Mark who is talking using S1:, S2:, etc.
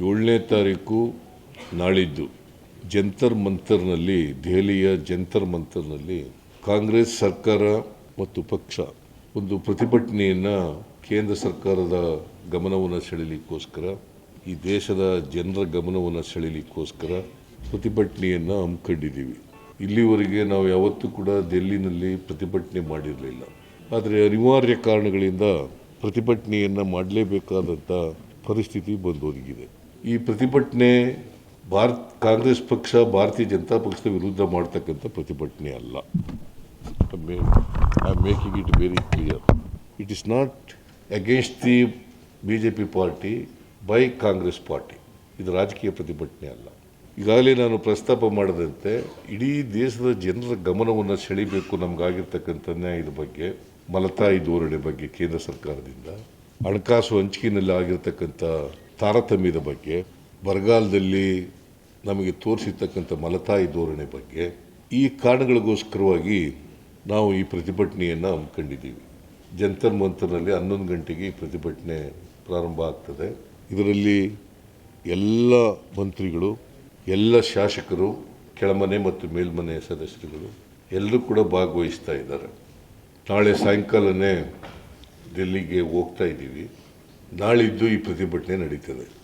S1: ಏಳನೇ ತಾರೀಕು ನಾಳಿದ್ದು ಜಂತರ್ ಮಂತರ್ನಲ್ಲಿ, ದೆಹಲಿಯ ಜಂತರ್ ಮಂತರ್ನಲ್ಲಿ ಕಾಂಗ್ರೆಸ್ ಸರ್ಕಾರ ಮತ್ತು ಪಕ್ಷ ಒಂದು ಪ್ರತಿಭಟನೆಯನ್ನು ಕೇಂದ್ರ ಸರ್ಕಾರದ ಗಮನವನ್ನು ಸೆಳೆಯಲಿಕ್ಕೋಸ್ಕರ ಈ ದೇಶದ ಜನರ ಗಮನವನ್ನು ಸೆಳೆಯಲಿಕ್ಕೋಸ್ಕರ ಪ್ರತಿಭಟನೆಯನ್ನು ಹಮ್ಮಿಕೊಂಡಿದ್ದೀವಿ. ಇಲ್ಲಿವರೆಗೆ ನಾವು ಯಾವತ್ತೂ ಕೂಡ ದೆಹಲಿನಲ್ಲಿ ಪ್ರತಿಭಟನೆ ಮಾಡಿರಲಿಲ್ಲ. ಆದರೆ ಅನಿವಾರ್ಯ ಕಾರಣಗಳಿಂದ ಪ್ರತಿಭಟನೆಯನ್ನು ಮಾಡಲೇಬೇಕಾದಂಥ ಪರಿಸ್ಥಿತಿ ಬಂದೊದಗಿದೆ. ಈ ಪ್ರತಿಭಟನೆ ಭಾರತ್, ಕಾಂಗ್ರೆಸ್ ಪಕ್ಷ, ಭಾರತೀಯ ಜನತಾ ಪಕ್ಷದ ವಿರುದ್ಧ ಮಾಡ್ತಕ್ಕಂಥ ಪ್ರತಿಭಟನೆ ಅಲ್ಲ. I making it very clear it is not against the B J P party by Congress party ಇದು ರಾಜಕೀಯ ಪ್ರತಿಭಟನೆ ಅಲ್ಲ. ಈಗಾಗಲೇ ನಾನು ಪ್ರಸ್ತಾಪ ಮಾಡದಂತೆ ಇಡೀ ದೇಶದ ಜನರ ಗಮನವನ್ನು ಸೆಳಿಬೇಕು ನಮಗಾಗಿರ್ತಕ್ಕಂಥ ನ್ಯಾಯದ ಬಗ್ಗೆ, ಮಲತಾಯಿ ಧೋರಣೆ ಬಗ್ಗೆ ಕೇಂದ್ರ ಸರ್ಕಾರದಿಂದ. ಹಣಕಾಸು ಹಂಚಿಕೆಯಲ್ಲಿ ಆಗಿರ್ತಕ್ಕಂಥ ತಾರತಮ್ಯದ ಬಗ್ಗೆ, ಬರಗಾಲದಲ್ಲಿ ನಮಗೆ ತೋರಿಸಿರ್ತಕ್ಕಂಥ ಮಲತಾಯಿ ಧೋರಣೆ ಬಗ್ಗೆ, ಈ ಕಾರಣಗಳಿಗೋಸ್ಕರವಾಗಿ ನಾವು ಈ ಪ್ರತಿಭಟನೆಯನ್ನು ಹಮ್ಮಿಕೊಂಡಿದ್ದೀವಿ ಜಂತರ್ ಮಂತರ್ನಲ್ಲಿ ಹನ್ನೊಂದು ಗಂಟೆಗೆ ಈ ಪ್ರತಿಭಟನೆ ಪ್ರಾರಂಭ ಆಗ್ತದೆ. ಇದರಲ್ಲಿ ಎಲ್ಲ ಮಂತ್ರಿಗಳು, ಎಲ್ಲ ಶಾಸಕರು, ಕೆಳಮನೆ ಮತ್ತು ಮೇಲ್ಮನೆ ಸದಸ್ಯರುಗಳು ಎಲ್ಲರೂ ಕೂಡ ಭಾಗವಹಿಸ್ತಾ ಇದ್ದಾರೆ. ನಾಳೆ ಸಾಯಂಕಾಲನೇ ಡೆಲ್ಲಿಗೆ ಹೋಗ್ತಾ ಇದ್ದೀವಿ. ನಾಳಿದ್ದು ಈ ಪ್ರತಿಭಟನೆ ನಡೀತದೆ.